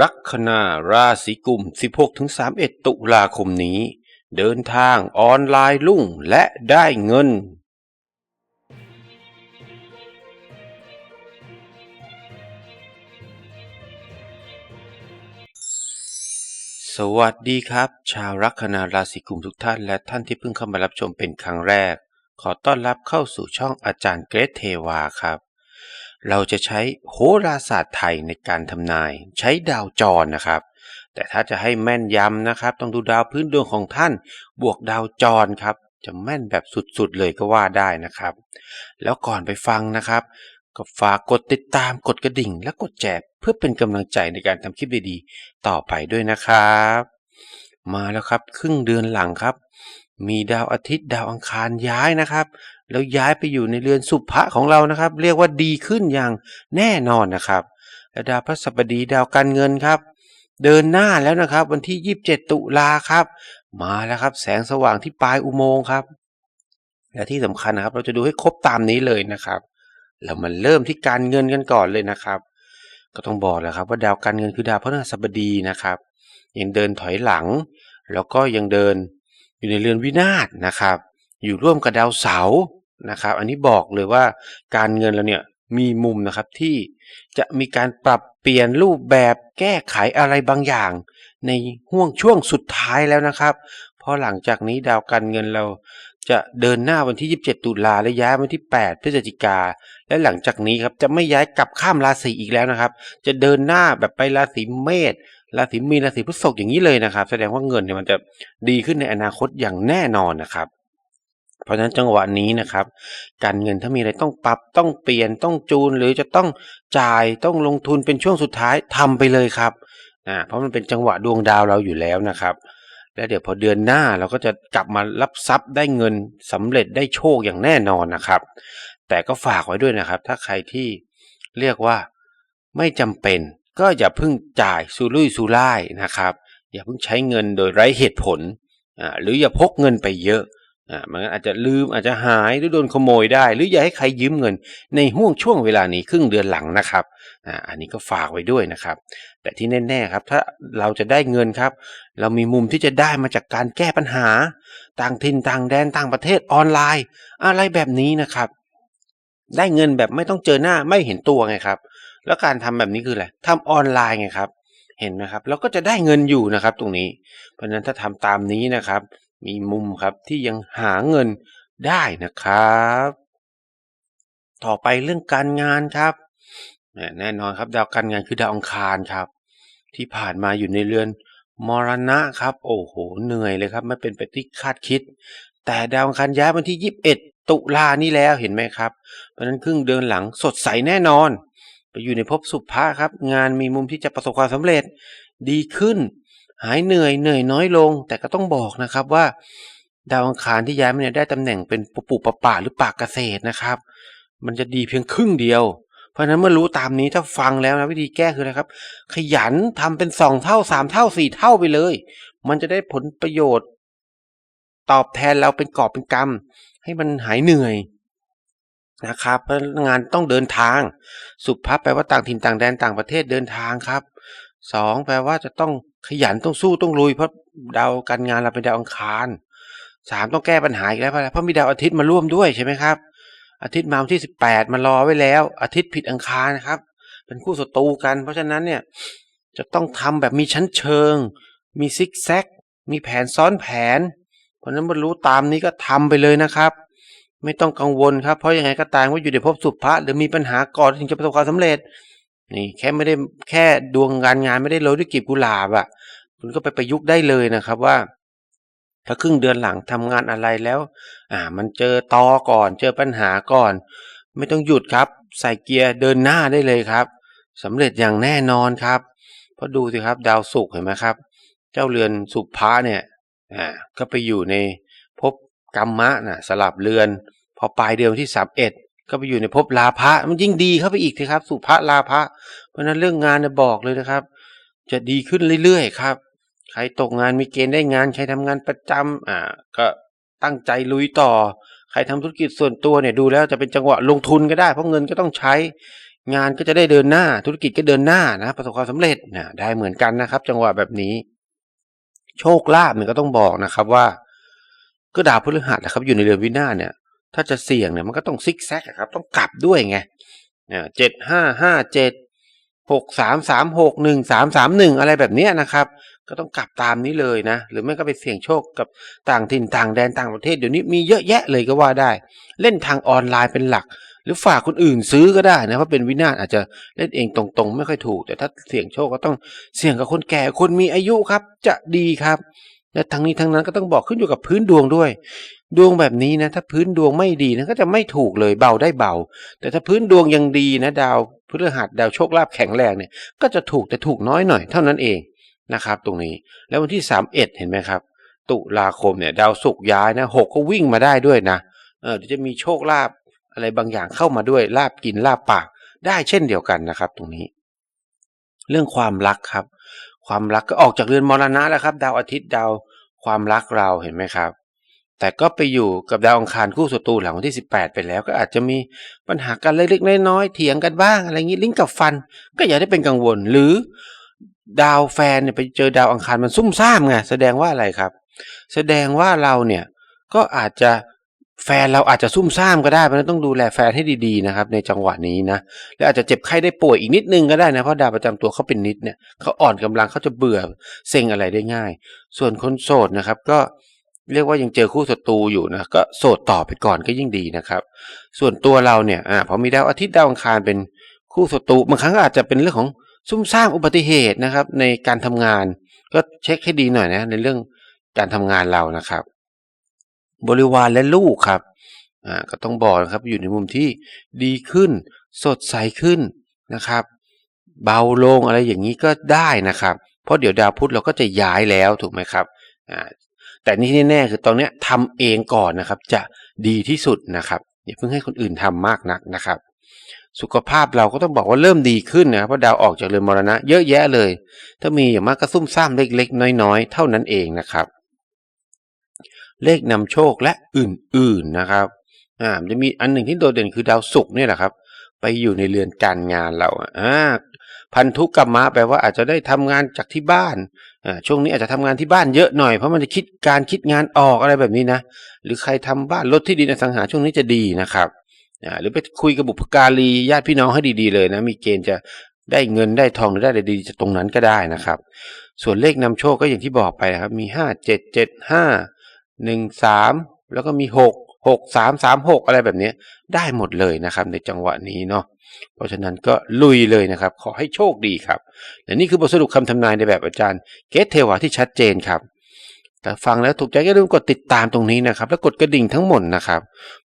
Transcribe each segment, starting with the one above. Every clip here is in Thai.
ลัคนาราศีกุม 16-31 ตุลาคมนี้ เดินทางออนไลน์ลุ่งและได้เงิน สวัสดีครับ ชาวลัคนาราศีกุมทุกท่านและท่านที่เพิ่งเข้ามารับชมเป็นครั้งแรก ขอต้อนรับเข้าสู่ช่องอาจารย์เกรทเทวาครับ เราจะใช้โหราศาสตร์ไทยในการทำนายใช้ดาวจรนะครับ แต่ถ้าจะให้แม่นยำนะครับ ต้องดูดาวพื้นดวงของท่าน บวกดาวจรครับ จะแม่นแบบสุดๆเลยก็ว่าได้นะครับ แล้วก่อนไปฟังนะครับ ก็ฝากกดติดตามกดกระดิ่ง และกดแจกเพื่อเป็นกำลังใจในการทำคลิปดีๆต่อไปด้วยนะครับ มาแล้วครับ ครึ่งเดือนหลังครับ มีดาวอาทิตย์ดาวอังคารย้ายนะครับ แล้วย้ายไปอยู่ในเรือนสุภะของเรานะครับ เรียกว่าดีขึ้นอย่างแน่นอนนะครับและดาวพฤหัสบดีดาวการเงินครับ เดินหน้าแล้วนะครับ วันที่ 27 ตุลาครับ มาแล้วครับ แสงสว่างที่ปลายอุโมงค์ครับ และที่สำคัญนะครับ เราจะดูให้ครบตามนี้เลยนะครับเรามาเริ่มที่การเงินกันก่อนเลยนะครับ ก็ต้องบอกแล้วครับ ว่าดาวการเงินคือดาวพฤหัสบดีนะครับยังเดินถอยหลัง แล้วก็ยังเดินอยู่ในเรือนวินาศนะครับ อยู่ร่วมกับดาวเสาร์ นะครับ อันนี้บอกเลยว่าการเงินเราเนี่ยมีมุมนะครับที่จะมีการปรับเปลี่ยนรูปแบบแก้ไขอะไรบางอย่าง ในห่วงช่วงสุดท้ายแล้วนะครับ เพราะหลังจากนี้ดาวการเงินเราจะเดินหน้าวันที่ 27 ตุลาและย้ายวันที่ 8 พฤศจิกา และหลังจากนี้ครับจะไม่ย้ายกลับข้ามราศีอีกแล้วนะครับ จะเดินหน้าแบบไปราศีเมษราศีมีนราศีพฤษภอย่างนี้เลยนะครับ แสดงว่าเงินเนี่ยมันจะดีขึ้นในอนาคตอย่างแน่นอนนะครับ เพราะฉะนั้นจังหวะนี้นะครับ การเงินถ้ามีอะไรต้องปรับต้องเปลี่ยนต้องจูน หรือจะต้องจ่ายต้องลงทุนเป็นช่วงสุดท้ายทำไปเลยครับอ่าเพราะมันเป็นจังหวะดวงดาวเราอยู่แล้วนะครับ แล้วเดี๋ยวพอเดือนหน้าเราก็จะกลับมารับทรัพย์ได้เงินสำเร็จได้โชคอย่างแน่นอนนะครับ แต่ก็ฝากไว้ด้วยนะครับ ถ้าใครที่เรียกว่าไม่จำเป็นก็อย่าเพิ่งจ่ายสุรุ่ยสุร่ายนะครับ อย่าเพิ่งใช้เงินโดยไร้เหตุผลอ่าหรืออย่าพกเงินไปเยอะ อ่ามันอาจจะลืมอาจจะหายหรือโดนขโมยได้ หรืออย่าให้ใครยืมเงิน ในห่วงช่วงเวลานี้ครึ่งเดือนหลังนะครับอ่าอันนี้ก็ฝากไว้ด้วยนะครับ แต่ที่แน่ๆครับถ้าเราจะได้เงินครับ เรามีมุมที่จะได้มาจากการแก้ปัญหา ต่างถิ่นต่างแดนต่างประเทศออนไลน์ อะไรแบบนี้นะครับ ได้เงินแบบไม่ต้องเจอหน้าไม่เห็นตัวไงครับ แล้วการทำแบบนี้คืออะไรทำออนไลน์ไงครับเห็นไหมครับเราก็จะได้เงินอยู่นะครับตรงนี้ เพราะฉะนั้นถ้าทำตามนี้นะครับ มีมุมครับที่ยังหาเงินได้นะครับ ต่อไปเรื่องการงานครับ แน่นอนครับดาวการงานคือดาวอังคารครับ ที่ผ่านมาอยู่ในเรือนมรณะครับ โอ้โห เหนื่อยเลยครับไม่เป็นไปที่คาดคิด แต่ดาวอังคารย้ายวันที่ 21 ตุลานี่แล้วเห็นไหมครับ เพราะนั้นครึ่งเดือนหลังสดใสแน่นอน ไปอยู่ในภพสุภะครับ งานมีมุมที่จะประสบความสำเร็จดีขึ้น หายเหนื่อยเหนื่อยน้อยลง แต่ก็ต้องบอกนะครับว่า ดาวอังคารที่ย้ายมาเนี่ยได้ตำแหน่งเป็นปุปปะป่าหรือปากเกษตรนะครับ มันจะดีเพียงครึ่งเดียว เพราะฉะนั้นเมื่อรู้ตามนี้ถ้าฟังแล้วนะวิธีแก้คืออะไรครับ ขยันทำเป็นสองเท่าสามเท่าสี่เท่าไปเลย มันจะได้ผลประโยชน์ ตอบแทนเราเป็นกอบเป็นกรรมให้มันหายเหนื่อยนะครับเพราะงานต้องเดินทาง สุภาพแปลว่าต่างถิ่นต่างแดนต่างประเทศเดินทางครับสองแปลว่าจะต้อง ขยันต้องสู้ต้องลุยเพราะดาวการงานเราเป็นดาวอังคารสามต้องแก้ปัญหาอีกแล้วเพราะอะไรเพราะมีดาวอาทิตย์มาร่วมด้วยใช่ไหมครับ อาทิตย์มาวันที่สิบแปดมารอไว้แล้ว อาทิตย์ผิดอังคารนะครับ เป็นคู่ศัตรูกัน เพราะฉะนั้นเนี่ยจะต้องทำแบบมีชั้นเชิง มีซิกแซก มีแผนซ้อนแผน เพราะฉะนั้นบรรลุตามนี้ก็ทำไปเลยนะครับ ไม่ต้องกังวลครับ เพราะยังไงก็ตามว่าอยู่ในภพสุภะหรือมีปัญหาก่อนถึงจะประสบความสำเร็จนี่แค่ไม่ได้แค่ดวงการงานไม่ได้โรยด้วยกลีบกุหลาบอะ่ะ คุณก็ไปประยุกต์ได้เลยนะครับว่า ถ้าครึ่งเดือนหลังทำงานอะไรแล้ว อ่า มันเจอตอก่อน เจอปัญหาก่อน ไม่ต้องหยุดครับ ใส่เกียร์เดินหน้าได้เลยครับสำเร็จอย่างแน่นอนครับเพราะดูสิครับ ดาวศุกร์เห็นไหมครับ เจ้าเรือนสุภะเนี่ยอ่าก็ไปอยู่ในภพกรรมะนะสลับเรือน พอปลายเดือนที่สามเอ็ดก็ไปอยู่ในภพลาภะมันยิ่งดีเข้าไปอีกทีครับ สุภะลาภะเพราะฉะนั้นเรื่องงานเนี่ยบอกเลยนะครับ จะดีขึ้นเรื่อยๆครับ ใครตกงานมีเกณฑ์ได้งาน ใครทำงานประจำอ่า ก็ตั้งใจลุยต่อ ใครทำธุรกิจส่วนตัวเนี่ยดูแล้วจะเป็นจังหวะลงทุนก็ได้ เพราะเงินก็ต้องใช้ งานก็จะได้เดินหน้า ธุรกิจก็เดินหน้านะ ประสบความสำเร็จนะได้เหมือนกันนะครับ จังหวะแบบนี้ โชคลาภเนี่ยก็ต้องบอกนะครับว่า ก็ดาวพฤหัสนะครับ อยู่ในเรือนวินาศเนี่ย ถ้าจะเสี่ยงเนี่ยมันก็ต้องซิกแซกอะครับ ต้องกลับด้วยไงเจ็ดห้าห้าเจ็ดหกสามสามหกหนึ่งสามสามหนึ่งอะไรแบบนี้นะครับ ก็ต้องกลับตามนี้เลยนะ หรือไม่ก็ไปเสี่ยงโชคกับต่างถิ่นต่างแดนต่างประเทศเดี๋ยวนี้มีเยอะแยะเลยก็ว่าได้ เล่นทางออนไลน์เป็นหลัก หรือฝากคนอื่นซื้อก็ได้นะเพราะเป็นวินาศอาจจะเล่นเองตรงๆ ไม่ค่อยถูก แต่ถ้าเสี่ยงโชคก็ต้องเสี่ยงกับคนแก่คนมีอายุครับ จะดีครับและทั้งนี้ทั้งนั้นก็ต้องบอกขึ้นอยู่กับพื้นดวงด้วย ดวงแบบนี้นะถ้าพื้นดวงไม่ดีนะก็จะไม่ถูกเลยเบาได้เบา แต่ถ้าพื้นดวงยังดีนะดาวพฤหัสดาวโชคลาภแข็งแรงเนี่ยก็จะถูกแต่ถูกน้อยหน่อยเท่านั้นเอง นะครับ ตรงนี้แล้ววันที่สามเอ็ดเห็นไหมครับ ตุลาคมเนี่ยดาวศุกร์ย้ายนะหกก็วิ่งมาได้ด้วยนะเออจะมีโชคลาภอะไรบางอย่างเข้ามาด้วยลาบกินลาบปากได้เช่นเดียวกันนะครับ ตรงนี้ เรื่องความรักครับ ความรักก็ออกจากเรือนมรณะแล้วครับ ดาวอาทิตย์ดาวความรักเราเห็นไหมครับ แต่ก็ไปอยู่กับดาวอังคารคู่ศัตรูหลังวันที่ 18 ไปแล้ว ก็อาจจะมีปัญหากันเล็กๆน้อยๆเถียงกันบ้างอะไรอย่างนี้ลิ้นกับฟัน ก็อย่าได้เป็นกังวลหรือ ดาวแฟนเนี่ยไปเจอดาวอังคารมันซุ่มซ่ามไงแสดงว่าอะไรครับ แสดงว่าเราเนี่ยก็อาจจะแฟนเราอาจจะซุ่มซ่ามก็ได้เพราะฉะนั้นต้องดูแลแฟนให้ดีๆนะครับ ในจังหวะนี้นะและอาจจะเจ็บไข้ได้ป่วยอีกนิดนึงก็ได้นะเพราะดาวประจำตัวเขาเป็นนิดเนี่ยเขาอ่อนกำลังเขาจะเบื่อเซ็งอะไรได้ง่าย ส่วนคนโสดนะครับ ก็เรียกว่ายังเจอคู่ศัตรูอยู่นะก็โสดต่อไปก่อนก็ยิ่งดีนะครับ ส่วนตัวเราเนี่ยอ่าพอมีดาวอาทิตย์ดาวอังคารเป็นคู่ศัตรูบางครั้งอาจจะเป็นเรื่องของ ซุ่มซ่ามอุบัติเหตุนะครับ ในการทำงาน ก็เช็คให้ดีหน่อยนะ ในเรื่องการทำงานเรานะครับ บริวารและลูกครับอ่าก็ต้องบอกนะครับอยู่ในมุมที่ดีขึ้น สดใสขึ้นนะครับ เบาลงอะไรอย่างนี้ก็ได้นะครับ เพราะเดี๋ยวดาวพุธเราก็จะย้ายแล้วถูกไหมครับอ่าแต่นี่แน่ๆคือตอนนี้ทำเองก่อนนะครับ จะดีที่สุดนะครับอย่าเพิ่งให้คนอื่นทำมากนักนะครับ สุขภาพเราก็ต้องบอกว่าเริ่มดีขึ้นนะเพราะดาวออกจากเรือนมรณะ เยอะแยะเลย ถ้ามีอย่างมากก็ซุ่มซ่ามเล็กๆ น้อยๆ เท่านั้นเองนะครับ เลขนำโชคและอื่นๆนะครับอ่าจะมีอันหนึ่งที่โดดเด่นคือดาวศุกร์เนี่ยแหละครับ ไปอยู่ในเรือนการงานเราอ่าพันธุกรรมะแปลว่าอาจจะได้ทำงานจากที่บ้านอ่าช่วงนี้อาจจะทำงานที่บ้านเยอะหน่อยเพราะมันจะคิดการคิดงานออกอะไรแบบนี้นะ หรือใครทำบ้านรถที่ดินอสังหาช่วงนี้จะดีนะครับ อ่าหรือไปคุยกับบุพการีญาติพี่น้องให้ดีๆเลยนะ มีเกณฑ์จะได้เงินได้ทองหรือได้อะไรดีจากตรงนั้นก็ได้นะครับ ส่วนเลขนำโชคก็อย่างที่บอกไปครับ มีห้าเจ็ดเจ็ดห้าหนึ่งสามแล้วก็มีหกหกสามสามหกอะไรแบบนี้ได้หมดเลยนะครับ ในจังหวะนี้เนาะเพราะฉะนั้นก็ลุยเลยนะครับ ขอให้โชคดีครับและนี่คือบทสรุปคำทำนายในแบบอาจารย์เกตเทวาที่ชัดเจนครับแต่ฟังแล้วถูกใจก็อย่าลืมกดติดตามตรงนี้นะครับ แล้วกดกระดิ่งทั้งหมดนะครับ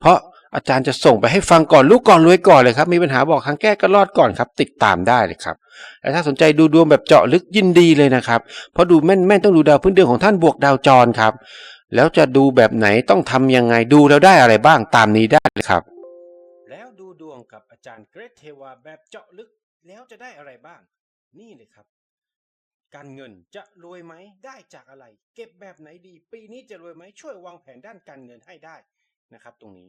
เพราะ อาจารย์จะส่งไปให้ฟังก่อนลูกก่อนรวยก่อนเลยครับ มีปัญหาบอกทางแก้ก็รอดก่อนครับ ติดตามได้เลยครับและถ้าสนใจดูดวงแบบเจาะลึกยินดีเลยนะครับ เพราะดูแม่นแม่นต้องดูดาวพื้นเดือนของท่านบวกดาวจรครับ แล้วจะดูแบบไหนต้องทำยังไงดูแล้วได้อะไรบ้างตามนี้ได้เลยครับ แล้วดูดวงกับอาจารย์เกรทเทวาแบบเจาะลึกแล้วจะได้อะไรบ้าง นี่เลยครับ การเงินจะรวยไหมได้จากอะไร เก็บแบบไหนดี ปีนี้จะรวยไหมช่วยวางแผนด้านการเงินให้ได้นะครับ ตรงนี้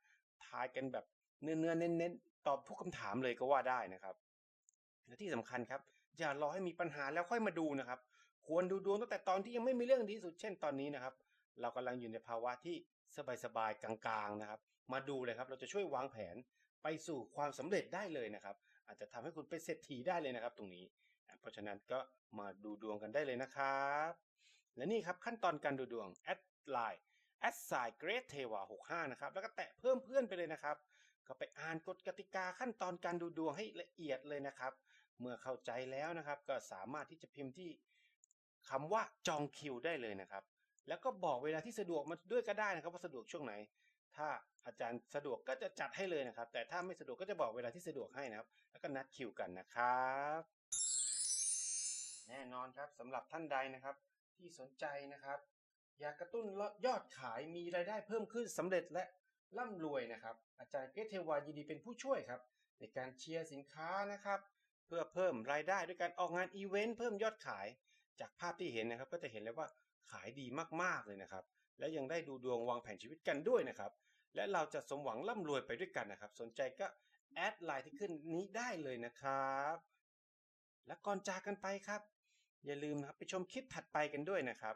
ทายกันแบบเนื้อเนื้อเน้นๆตอบทุกคำถามเลยก็ว่าได้นะครับและที่สำคัญครับ อย่ารอให้มีปัญหาแล้วค่อยมาดูนะครับ ควรดูดวงตั้งแต่ตอนที่ยังไม่มีเรื่องดีสุดเช่นตอนนี้นะครับ เรากำลังอยู่ในภาวะที่สบายๆกลางๆนะครับ มาดูเลยครับ เราจะช่วยวางแผนไปสู่ความสำเร็จได้เลยนะครับ อาจจะทำให้คุณเป็นเศรษฐีได้เลยนะครับ ตรงนี้ เพราะฉะนั้นก็มาดูดวงกันได้เลยนะครับ และนี่ครับขั้นตอนการดูดวงแอดไลน์ แอดไซเกรดเทวา65 นะครับ แล้วก็แตะเพิ่มเพื่อนไปเลยนะครับ ก็ไปอ่านกฎกติกาขั้นตอนการดูดวงให้ละเอียดเลยนะครับ เมื่อเข้าใจแล้วนะครับ ก็สามารถที่จะพิมพ์ที่คำว่าจองคิวได้เลยนะครับ แล้วก็บอกเวลาที่สะดวกมาด้วยก็ได้นะครับว่าสะดวกช่วงไหน ถ้าอาจารย์สะดวกก็จะจัดให้เลยนะครับ แต่ถ้าไม่สะดวกก็จะบอกเวลาที่สะดวกให้นะครับ แล้วก็นัดคิวกันนะครับ แน่นอนครับสำหรับท่านใดนะครับ ที่สนใจนะครับ อยากกระตุ้นยอดขายมีรายได้เพิ่มขึ้นสำเร็จและร่ำรวยนะครับ อาจารย์เกรเทวายินดีเป็นผู้ช่วยครับ ในการเชียร์สินค้านะครับ เพื่อเพิ่มรายได้ด้วยการออกงานอีเวนต์เพิ่มยอดขายจากภาพที่เห็นนะครับ ก็จะเห็นเลยว่าขายดีมากๆเลยนะครับ และยังได้ดูดวงวางแผนชีวิตกันด้วยนะครับ และเราจะสมหวังร่ำรวยไปด้วยกันนะครับ สนใจก็แอดไลน์ที่ขึ้นนี้ได้เลยนะครับ และก่อนจากกันไปครับ อย่าลืมนะครับไปชมคลิปถัดไปกันด้วยนะครับ